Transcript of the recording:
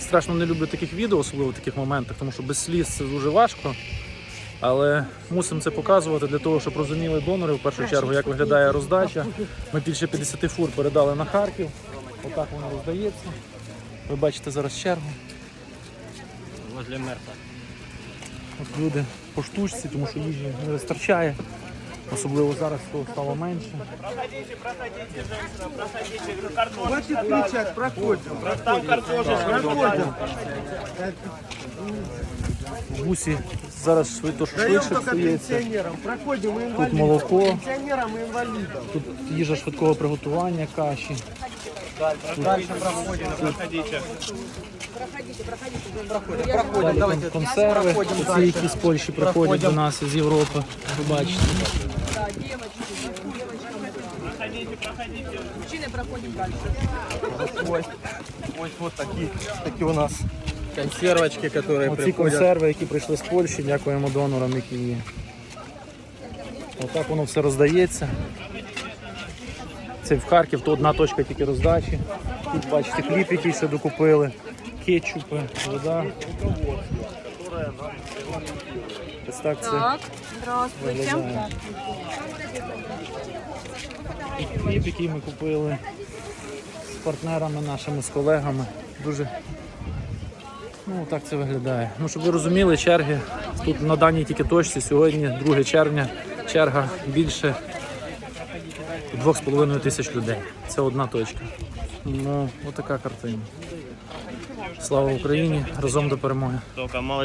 Страшно не люблю таких відео, особливо в таких моментах, тому що без сліз це дуже важко. Але мусимо це показувати для того, щоб розуміли донори в першу чергу, як виглядає роздача. Ми більше 50 фур передали на Харків. Отак воно роздається. Ви бачите зараз чергу. Возле Мерса. От люди по штучці, тому що їжі не вистачає. Особливо зараз того стало менше. Хватит кричать, проходим. Там картошечка. Проходим. Гусі зараз швидко Даем швидше только стається. пенсионерам. Проходим и инвалидам. молоко. Пенсионерам и инвалидам. Тут їжа швидкого приготування, каші. Дальше проходим, проходите. Далі кон- консерви, оці які з Польщі приходять до нас із Європи. Ви бачите. Ось, ось вот такі, такі у нас консервочки, которые Оці приходят. консерви, які прийшли з Польщі, дякуємо донорам, які. Отак воно все роздається. Це в Харків, то одна точка тільки роздачі. Тут бачите хліб, який ще докупили, кетчупи, вода. Ось так це Так, здравствуйте. виглядає. І хліб, який ми купили з партнерами нашими, з колегами. Дуже ну, так це виглядає. Ну, щоб ви розуміли, черги тут на даній тільки точці сьогодні, 2 червня, черга більше 2,5 тисяч людей. Це одна точка. Ну, отака картина. Слава Україні! Разом до перемоги!